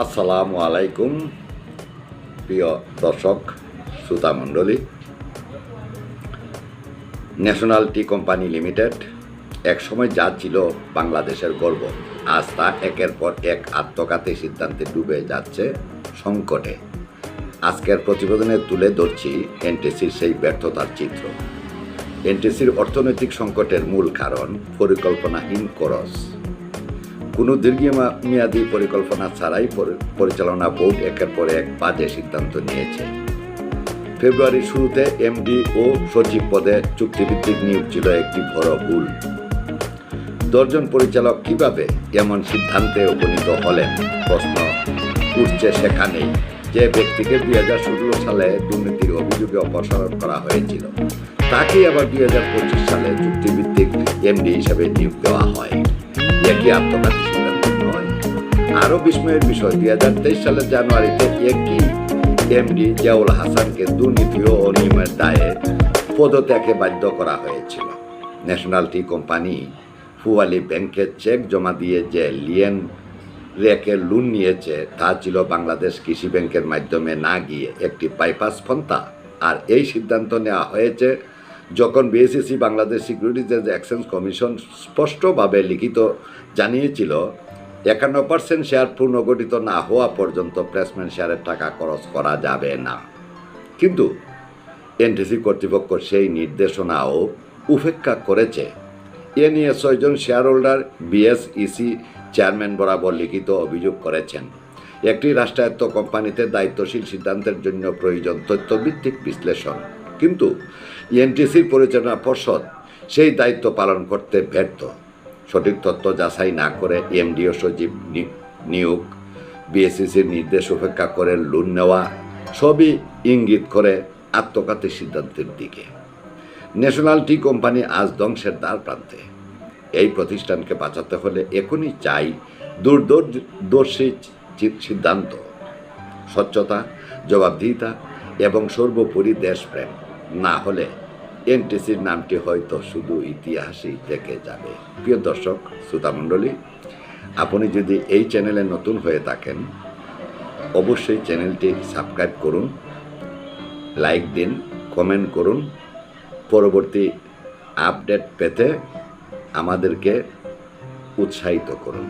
আসসালামু আলাইকুম, প্রিয় দর্শক, শ্রোতা মণ্ডলী। ন্যাশনাল টি কোম্পানি লিমিটেড একসময় যা ছিল বাংলাদেশের গর্ব, আজ তা একের পর এক আত্মঘাতী সিদ্ধান্তে ডুবে যাচ্ছে সংকটে। আজকের প্রতিবেদনে তুলে ধরছি এনটিসির সেই ব্যর্থতার চিত্র। এনটিসির অর্থনৈতিক সংকটের মূল কারণ পরিকল্পনাহীন খরচ। কোনো দীর্ঘমেয়াদী পরিকল্পনা ছাড়াই পরিচালনা বোর্ড একের পর এক বাজে সিদ্ধান্ত নিয়েছে। ফেব্রুয়ারির শুরুতে এমডি ও সচিব পদে চুক্তিভিত্তিক নিয়োগ ছিল একটি বড় ভুল। দশজন পরিচালক কীভাবে এমন সিদ্ধান্তে উপনীত হলেন? প্রশ্ন উঠছে সেখানেই। যে ব্যক্তিকে দুই হাজার সতেরো সালে দুর্নীতির অভিযোগে অপসারণ করা হয়েছিল, তাকে আবার দুই হাজার পঁচিশ সালে চুক্তিভিত্তিক এমডি হিসাবে নিয়োগ দেওয়া হয়। একই আত্মঘাতী আরও বিস্ময়ের বিষয়, দুই হাজার তেইশ সালের জানুয়ারিতে একই এমডি জিয়াউল হাসানকে দুর্নীতি ও অনিয়মের দায়ে পদত্যাগে বাধ্য করা হয়েছিল। ন্যাশনাল টি কোম্পানি ফুয়ালি ব্যাংকে চেক জমা দিয়ে যে লিয়েন রেকে লোন নিয়েছে, তা ছিল বাংলাদেশ কৃষি ব্যাংকের মাধ্যমে না গিয়ে একটি বাইপাস পন্থা। আর এই সিদ্ধান্ত নেওয়া হয়েছে যখন BSEC Bangladesh securities exchange commission স্পষ্টভাবে লিখিত জানিয়েছিল একান্ন পার্সেন্ট শেয়ার পুনর্গঠিত না হওয়া পর্যন্ত প্লেসমেন্ট শেয়ারের টাকা খরচ করা যাবে না। কিন্তু এনটিসি কর্তৃপক্ষ সেই নির্দেশনাও উপেক্ষা করেছে। এ নিয়ে ছয়জন শেয়ার হোল্ডার বিএসইসি চেয়ারম্যান বরাবর লিখিত অভিযোগ করেছেন। একটি রাষ্ট্রায়ত্ত কোম্পানিতে দায়িত্বশীল সিদ্ধান্তের জন্য প্রয়োজন তথ্যভিত্তিক বিশ্লেষণ। কিন্তু এনটিসির পরিচালনা পর্ষদ সেই দায়িত্ব পালন করতে ব্যর্থ। সঠিক তথ্য যাচাই না করে এমডিও সচিব নিয়োগ বিএসসিসির নির্দেশ উপেক্ষা করে লোন নেওয়া, সবই ইঙ্গিত করে আত্মঘাতী সিদ্ধান্তের দিকে। ন্যাশনাল টি কোম্পানি আজ ধ্বংসের দ্বার প্রান্তে। এই প্রতিষ্ঠানকে বাঁচাতে হলে এখনই চাই দূরদর্শী সিদ্ধান্ত। স্বচ্ছতা, জবাবদিহিতা এবং সর্বোপরি দেশপ্রেম। না হলে এনটিসির নামটি হয়তো শুধু ইতিহাসেই থেকে যাবে। প্রিয় দর্শক শ্রোতামণ্ডলী আপনি যদি এই চ্যানেলে নতুন হয়ে থাকেন, অবশ্যই চ্যানেলটি সাবস্ক্রাইব করুন, লাইক দিন, কমেন্ট করুন। পরবর্তী আপডেট পেতে আমাদেরকে উৎসাহিত করুন।